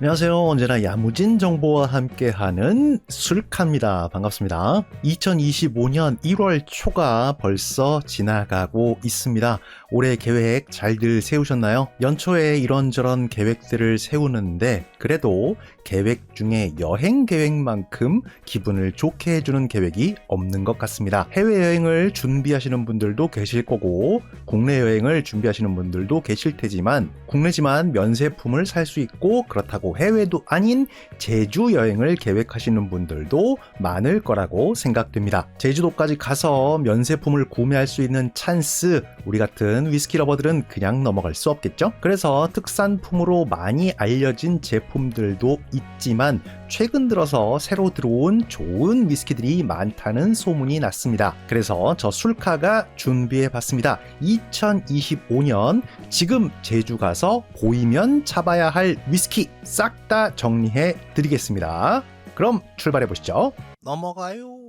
안녕하세요. 언제나 야무진 정보와 함께하는 술카입니다. 반갑습니다. 2025년 1월 초가 벌써 지나가고 있습니다. 올해 계획 잘들 세우셨나요? 연초에 이런저런 계획들을 세우는데 그래도 계획 중에 여행 계획만큼 기분을 좋게 해주는 계획이 없는 것 같습니다. 해외여행을 준비하시는 분들도 계실 거고 국내 여행을 준비하시는 분들도 계실 테지만 국내지만 면세품을 살 수 있고 그렇다고 해외도 아닌 제주 여행을 계획하시는 분들도 많을 거라고 생각됩니다. 제주도까지 가서 면세품을 구매할 수 있는 찬스 우리 같은 위스키 러버들은 그냥 넘어갈 수 없겠죠? 그래서 특산품으로 많이 알려진 제품들도 있지만 최근 들어서 새로 들어온 좋은 위스키들이 많다는 소문이 났습니다. 그래서 저 술카가 준비해 봤습니다. 2025년 지금 제주 가서 보이면 잡아야 할 위스키 싹 다 정리해 드리겠습니다. 그럼 출발해 보시죠. 넘어가요.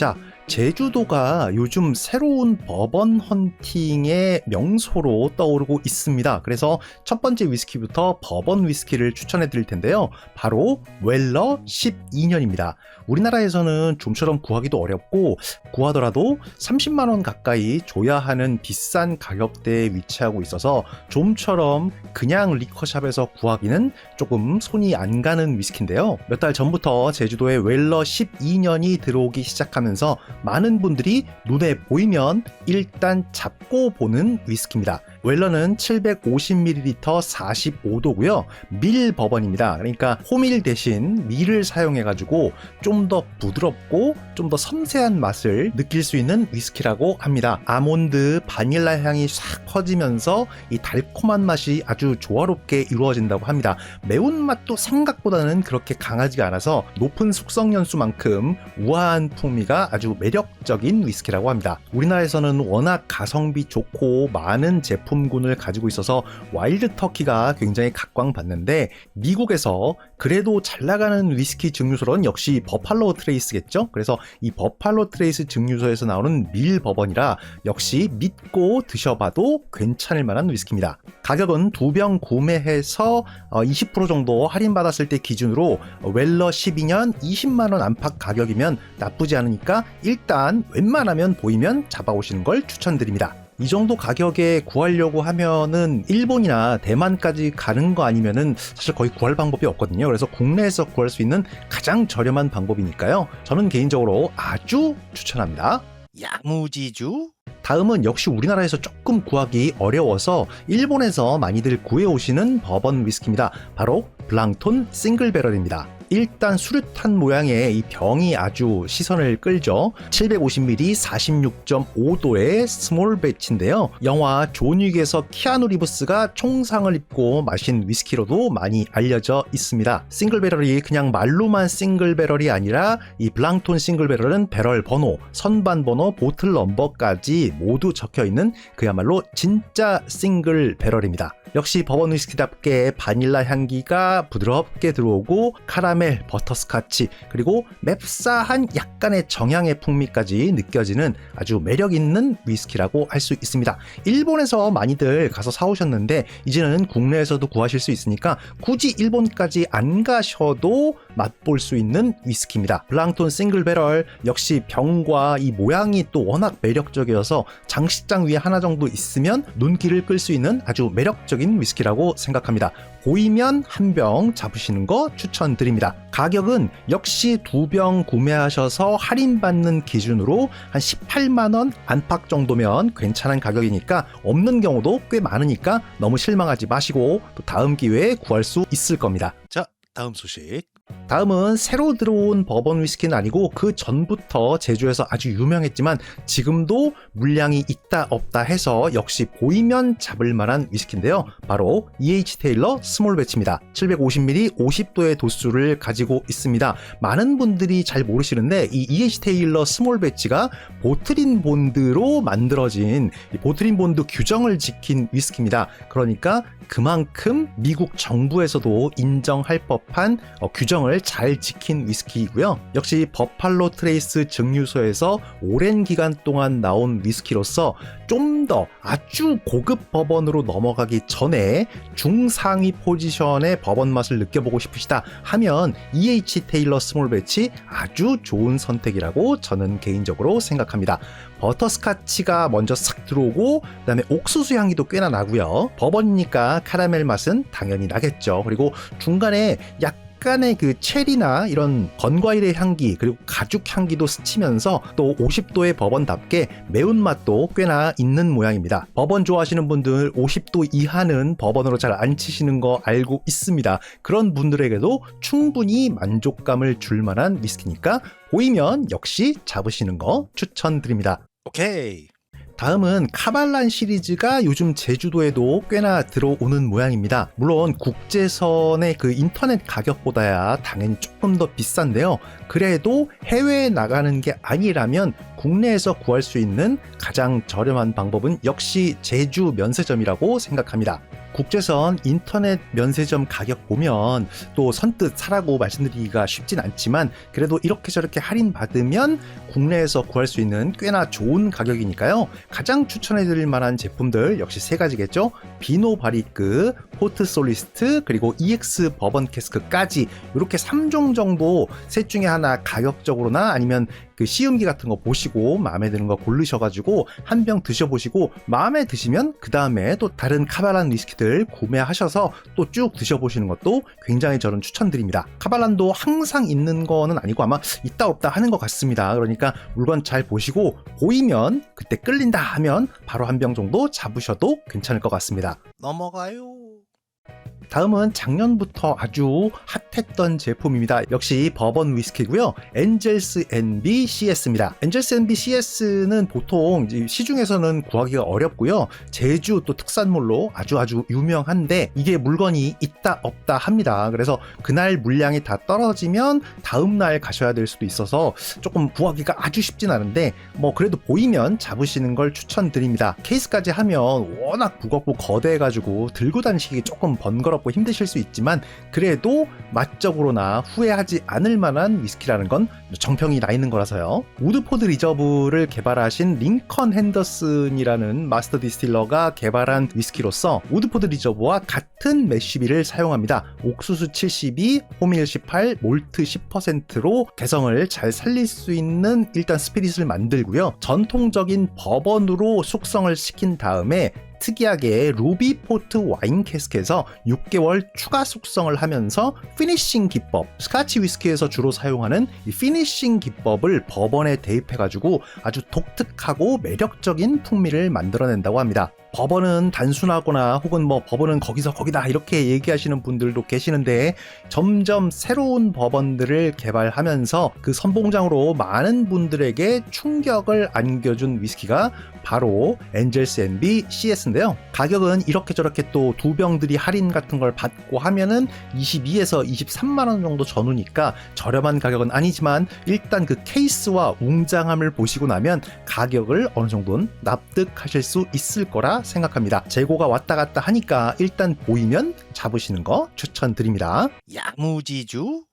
자, 제주도가 요즘 새로운 버번 헌팅의 명소로 떠오르고 있습니다. 그래서 첫 번째 위스키부터 버번 위스키를 추천해 드릴 텐데요. 바로 웰러 12년입니다. 우리나라에서는 좀처럼 구하기도 어렵고 구하더라도 30만원 가까이 줘야 하는 비싼 가격대에 위치하고 있어서 좀처럼 그냥 리커샵에서 구하기는 조금 손이 안 가는 위스키인데요. 몇 달 전부터 제주도에 웰러 12년이 들어오기 시작하면 서 많은 분들이 눈에 보이면 일단 잡고 보는 위스키입니다. 웰러는 750ml 45도고요. 밀 버번입니다. 그러니까 호밀 대신 밀을 사용해 가지고 좀 더 부드럽고 좀 더 섬세한 맛을 느낄 수 있는 위스키라고 합니다. 아몬드, 바닐라 향이 싹 퍼지면서 이 달콤한 맛이 아주 조화롭게 이루어진다고 합니다. 매운맛도 생각보다는 그렇게 강하지가 않아서 높은 숙성 연수만큼 우아한 풍미가 아주 매력적인 위스키라고 합니다. 우리나라에서는 워낙 가성비 좋고 많은 제품 군을 가지고 있어서 와일드 터키가 굉장히 각광받는데 미국에서 그래도 잘 나가는 위스키 증류소는 역시 버팔로 트레이스겠죠? 그래서 이 버팔로 트레이스 증류소에서 나오는 밀 버번이라 역시 믿고 드셔봐도 괜찮을 만한 위스키입니다. 가격은 두 병 구매해서 20% 정도 할인받았을 때 기준으로 웰러 12년 20만원 안팎 가격이면 나쁘지 않으니까 일단 웬만하면 보이면 잡아오시는 걸 추천드립니다. 이 정도 가격에 구하려고 하면은 일본이나 대만까지 가는 거 아니면은 사실 거의 구할 방법이 없거든요. 그래서 국내에서 구할 수 있는 가장 저렴한 방법이니까요. 저는 개인적으로 아주 추천합니다. 야무지주? 다음은 역시 우리나라에서 조금 구하기 어려워서 일본에서 많이들 구해오시는 버번 위스키입니다. 바로 블랑톤 싱글 배럴입니다. 일단 수류탄 모양의 이 병이 아주 시선을 끌죠. 750ml 46.5도의 스몰 배치인데요. 영화 존윅에서 키아누 리브스가 총상을 입고 마신 위스키로도 많이 알려져 있습니다. 싱글 배럴이 그냥 말로만 싱글 배럴이 아니라 이 블랑톤 싱글 배럴은 배럴 번호, 선반 번호, 보틀 넘버까지 모두 적혀 있는 그야말로 진짜 싱글 배럴입니다. 역시 버번 위스키답게 바닐라 향기가 부드럽게 들어오고 카라멜, 버터스카치 그리고 맵싸한 약간의 정향의 풍미까지 느껴지는 아주 매력 있는 위스키라고 할 수 있습니다. 일본에서 많이들 가서 사오셨는데 이제는 국내에서도 구하실 수 있으니까 굳이 일본까지 안 가셔도 맛볼 수 있는 위스키입니다. 블랑톤 싱글 배럴 역시 병과 이 모양이 또 워낙 매력적이어서 장식장 위에 하나 정도 있으면 눈길을 끌 수 있는 아주 매력적인 위스키라고 생각합니다. 보이면 한 병 잡으시는 거 추천드립니다. 가격은 역시 두 병 구매하셔서 할인받는 기준으로 한 18만원 안팎 정도면 괜찮은 가격이니까 없는 경우도 꽤 많으니까 너무 실망하지 마시고 또 다음 기회에 구할 수 있을 겁니다. 자, 다음 소식. 다음은 새로 들어온 버번 위스키는 아니고 그 전부터 제주에서 아주 유명했지만 지금도 물량이 있다 없다 해서 역시 보이면 잡을 만한 위스키인데요. 바로 EH 테일러 스몰 배치입니다. 750ml 50도의 도수를 가지고 있습니다. 많은 분들이 잘 모르시는데 이 EH 테일러 스몰 배치가 보트린 본드로 만들어진 보트린 본드 규정을 지킨 위스키입니다. 그러니까 그만큼 미국 정부에서도 인정할 법한 어, 규정 규정을 잘 지킨 위스키이고요. 역시 버팔로 트레이스 증류소에서 오랜 기간 동안 나온 위스키로서 좀 더 아주 고급 버번으로 넘어가기 전에 중상위 포지션의 버번 맛을 느껴보고 싶으시다 하면 EH 테일러 스몰 배치 아주 좋은 선택이라고 저는 개인적으로 생각합니다. 버터스카치가 먼저 싹 들어오고 그다음에 옥수수 향기도 꽤나 나고요. 버번이니까 카라멜 맛은 당연히 나겠죠. 그리고 중간에 약간의 그 체리나 이런 건과일의 향기 그리고 가죽 향기도 스치면서 또 50도의 버번답게 매운맛도 꽤나 있는 모양입니다. 버번 좋아하시는 분들 50도 이하는 버번으로 잘 안 치시는 거 알고 있습니다. 그런 분들에게도 충분히 만족감을 줄 만한 위스키니까 보이면 역시 잡으시는 거 추천드립니다. 오케이. 다음은 카발란 시리즈가 요즘 제주도에도 꽤나 들어오는 모양입니다. 물론 국제선의 그 인터넷 가격보다야 당연히 조금 더 비싼데요. 그래도 해외에 나가는 게 아니라면 국내에서 구할 수 있는 가장 저렴한 방법은 역시 제주 면세점이라고 생각합니다. 국제선 인터넷 면세점 가격 보면 또 선뜻 사라고 말씀드리기가 쉽진 않지만 그래도 이렇게 저렇게 할인 받으면 국내에서 구할 수 있는 꽤나 좋은 가격이니까요. 가장 추천해 드릴 만한 제품들 역시 세 가지겠죠. 비노 바리크, 포트 솔리스트, 그리고 EX 버번 캐스크까지 이렇게 3종 정도 셋 중에 하나 가격적으로나 아니면 그 시음기 같은 거 보시고 마음에 드는 거 고르셔가지고 한 병 드셔보시고 마음에 드시면 그 다음에 또 다른 카발란 위스키들 구매하셔서 또 쭉 드셔보시는 것도 굉장히 저는 추천드립니다. 카발란도 항상 있는 거는 아니고 아마 있다 없다 하는 것 같습니다. 그러니까 물건 잘 보시고 보이면 그때 끌린다 하면 바로 한 병 정도 잡으셔도 괜찮을 것 같습니다. 넘어가요. 다음은 작년부터 아주 핫했던 제품입니다. 역시 버번 위스키고요. 엔젤스 NB CS입니다. 엔젤스 NB CS는 보통 시중에서는 구하기가 어렵고요. 제주 또 특산물로 아주 아주 유명한데 이게 물건이 있다 없다 합니다. 그래서 그날 물량이 다 떨어지면 다음 날 가셔야 될 수도 있어서 조금 구하기가 아주 쉽진 않은데 뭐 그래도 보이면 잡으시는 걸 추천드립니다. 케이스까지 하면 워낙 무겁고 거대해가지고 들고 다니시기 조금 번거롭 고 힘드실 수 있지만 그래도 맛적으로나 후회하지 않을 만한 위스키라는 건 정평이 나 있는 거라서요. 우드포드 리저브를 개발하신 링컨 핸더슨이라는 마스터 디스틸러가 개발한 위스키로서 우드포드 리저브와 같은 매쉬비를 사용합니다. 옥수수 72, 호밀 18, 몰트 10%로 개성을 잘 살릴 수 있는 일단 스피릿을 만들고요. 전통적인 버번으로 숙성을 시킨 다음에 특이하게 루비 포트 와인 캐스크에서 6개월 추가 숙성을 하면서 피니싱 기법, 스카치 위스키에서 주로 사용하는 이 피니싱 기법을 버번에 대입해가지고 아주 독특하고 매력적인 풍미를 만들어낸다고 합니다. 법원은 단순하거나 혹은 뭐 법원은 거기서 거기다 이렇게 얘기하시는 분들도 계시는데 점점 새로운 법원들을 개발하면서 그 선봉장으로 많은 분들에게 충격을 안겨준 위스키가 바로 엔젤스 NB CS인데요. 가격은 이렇게 저렇게 또 두 병들이 할인 같은 걸 받고 하면은 22에서 23만 원 정도 전후니까 저렴한 가격은 아니지만 일단 그 케이스와 웅장함을 보시고 나면 가격을 어느 정도는 납득하실 수 있을 거라 생각합니다. 재고가 왔다 갔다 하니까 일단 보이면 잡으시는 거 추천드립니다. 야무지주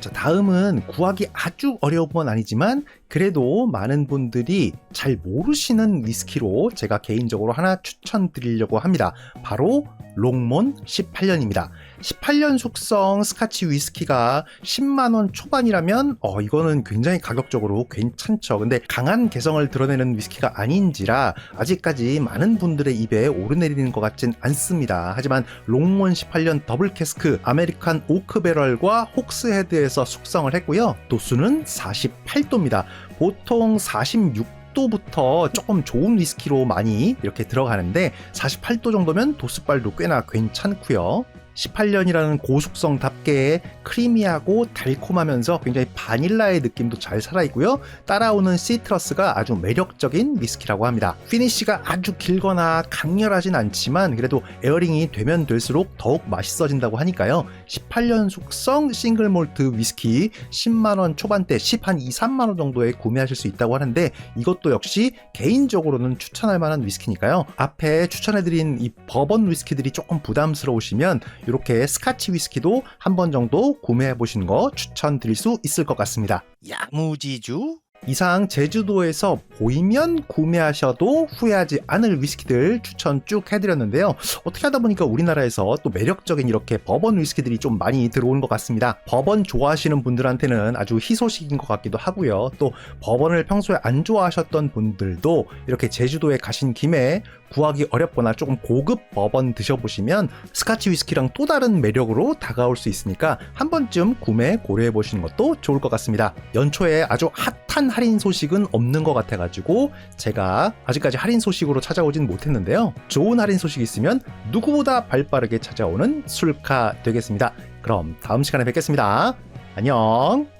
자, 다음은 구하기 아주 어려운 건 아니지만 그래도 많은 분들이 잘 모르시는 위스키로 제가 개인적으로 하나 추천드리려고 합니다. 바로 롱몬 18년입니다. 18년 숙성 스카치 위스키가 10만원 초반이라면 어 이거는 굉장히 가격적으로 괜찮죠. 근데 강한 개성을 드러내는 위스키가 아닌지라 아직까지 많은 분들의 입에 오르내리는 것 같진 않습니다. 하지만 롱몬 18년 더블 캐스크 아메리칸 오크 배럴과 혹스 헤드에서 숙성을 했고요. 도수는 48도입니다. 보통 46 도부터 조금 좋은 위스키로 많이 이렇게 들어가는데 48도 정도면 도수빨도 꽤나 괜찮고요. 18년이라는 고숙성 답게 크리미하고 달콤하면서 굉장히 바닐라의 느낌도 잘 살아있고요. 따라오는 시트러스가 아주 매력적인 위스키라고 합니다. 피니쉬가 아주 길거나 강렬하진 않지만 그래도 에어링이 되면 될수록 더욱 맛있어진다고 하니까요. 18년 숙성 싱글 몰트 위스키 10만원 초반대 10한 2, 3만원 정도에 구매하실 수 있다고 하는데 이것도 역시 개인적으로는 추천할 만한 위스키니까요. 앞에 추천해드린 이 버번 위스키들이 조금 부담스러우시면 이렇게 스카치 위스키도 한 번 정도 구매해 보시는 거 추천드릴 수 있을 것 같습니다. 야무지주? 이상 제주도에서 보이면 구매하셔도 후회하지 않을 위스키들 추천 쭉 해드렸는데요. 어떻게 하다 보니까 우리나라에서 또 매력적인 이렇게 버번 위스키들이 좀 많이 들어오는 것 같습니다. 버번 좋아하시는 분들한테는 아주 희소식인 것 같기도 하고요. 또 버번을 평소에 안 좋아하셨던 분들도 이렇게 제주도에 가신 김에 구하기 어렵거나 조금 고급 버번 드셔보시면 스카치 위스키랑 또 다른 매력으로 다가올 수 있으니까 한 번쯤 구매 고려해 보시는 것도 좋을 것 같습니다. 연초에 아주 핫한 할인 소식은 없는 것 같아가지고 제가 아직까지 할인 소식으로 찾아오진 못했는데요. 좋은 할인 소식이 있으면 누구보다 발 빠르게 찾아오는 술카 되겠습니다. 그럼 다음 시간에 뵙겠습니다. 안녕!